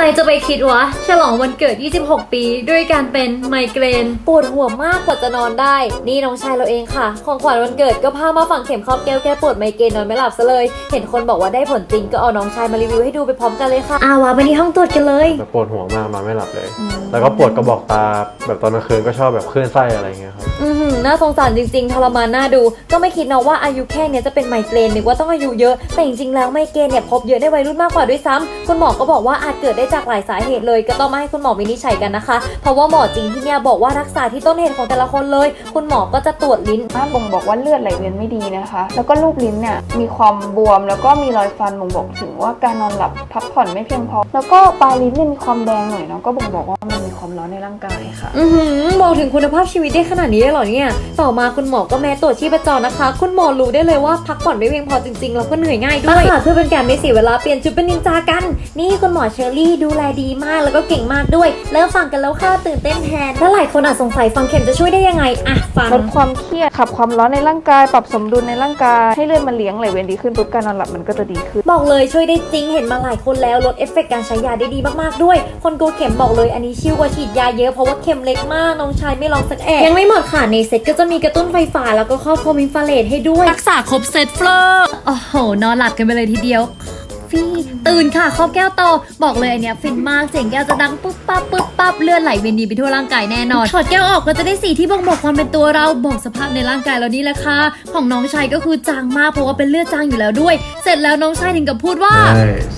รจะไปคิดวะ ฉลองวันเกิด 26 ปี ด้วยการเป็นไมเกรน ปวดหัวมากกว่าจะนอนได้ นี่น้องชายเราเองค่ะ ของขวัญวันเกิดก็พามาฝังเข็มครอบแก้วแก้ปวดไมเกรนนอนไม่หลับซะเลย เห็นคนบอกว่าได้ผลจริงก็เอาน้องชายมารีวิวให้ดูไปพร้อมกันเลยค่ะอาวาไปที่ห้องตรวจกันเลยแบบปวดหัวมากนอนไม่หลับเลย แล้วก็ปวดกระบอกตาแบบตอนกลางคืนก็ชอบแบบคลื่นไส้อะไรเงี้ยครับ อือหือน่าสงสารจริงๆ ทรมานน่าดู ก็ไม่คิดนะว่าอายุแค่เนี้ยจะเป็นไมเกรนนึกว่าต้องอายุเยอะ แต่จริงๆ แล้วไมเกรนเนี่ยพบเยอะในวัยรุ่นมากกว่าด้วยซ้ำคุณหมอก็บอกว่าอาจเกิดได้จากหลายสาเหตุเลย ก็ต้องมาให้คุณหมอวินิจฉัยกันนะคะ เพราะว่าหมอจริงที่เนี่ยบอกว่ารักษาที่ต้นเหตุของแต่ละคนเลย คุณหมอก็จะตรวจลิ้นสามารถบ่งบอกว่าเลือดไหลเวียนไม่ดีนะคะ แล้วก็ลูกลิ้นเนี่ยมีความบวมแล้วก็มีรอยฟันบ่งบอกถึงว่าการนอนหลับพักผ่อนไม่เพียงพอ แล้วก็ปลายลิ้นเนี่ยมีความแดงหน่อยเนาะก็บ่งบอกว่ามันมีความร้อนในร่างกายค่ะ อือหือบอกถึงคุณภาพชีวิตได้ขนาดนี้เลยเหรอเนี่ย ต่อมาคุณหมอก็แม้ตรวจชีพจรนะคะ คุณหมอรู้ได้เลยว่าพักผ่อนไม่เพียงพอจริงๆแล้วก็เหนื่อยง่ายด้วยค่ะเพื่อเป็นการไม่เสียเวลาเปลี่ยนชุดเป็นนินจากัน นี่คุณหมอเชอรี่ดูแลดีมากแล้วก็เก่งมากด้วย เริ่มฟังกันแล้วค่ะตื่นเต้นแทนแล้วหลายคนอาจสงสัยฟังเข็มจะช่วยได้ยังไงอะฟังลดความเครียดขับความร้อนในร่างกาย ปรับสมดุลในร่างกาย ให้เลือดมันเลี้ยงไหลเวียนดีขึ้นปุ๊บการนอนหลับมันก็จะดีขึ้น บอกเลยช่วยได้จริงเห็นมาหลายคนแล้วลดเอฟเฟกต์การใช้ยาได้ดีมากๆด้วย คนกลัวเข็มบอกเลยอันนี้ชิวกว่าฉีดยาเยอะเพราะว่าเข็มเล็กมากน้องชายไม่ลองสักแอะยังไม่หมดค่ะในเซ็ตก็จะมีกระตุ้นไฟฟ้าแล้วก็ครอบคลุมอินฟราเรดให้ด้วยรักษาครบเซตเฟลอร์โอ้โหนอนหลับกันไปเลยทีเดียว ฟีตื่นค่ะครอบแก้วโตบอกเลยอันเนี้ยฟินมากเสียงแก้วจะดังปุ๊บปั๊บปุ๊บปั๊บเลือดไหลเวียนดีไปทั่วร่างกายแน่นอนถอดแก้วออกก็จะได้สีที่บ่งบอกความเป็นตัวเราบอกสภาพในร่างกายเรานี่แหละค่ะของน้องชายก็คือจางมากเพราะว่าเป็นเลือดจางอยู่แล้วด้วย เสร็จแล้วน้องชายถึงกับพูดว่า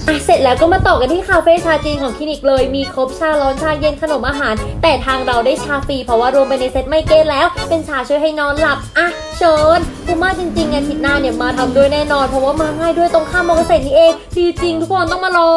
อะเสร็จแล้วก็มาต่อกันที่คาเฟ่ชาจีนของคลินิกเลย มีครบชาร้อนชาเย็นขนมอาหาร แต่ทางเราได้ชาฟรีเพราะว่ารวมไปในเซ็ตไมเกรนแล้ว เป็นชาช่วยให้นอนหลับ อะเชิญคูมาจริงๆอาทิตย์หน้าเนี่ยมาทำด้วยแน่นอน เพราะว่ามาง่ายด้วยตรงข้ามมอเกษตรนี่เอง ดีจริงทุกคนต้องมาลอง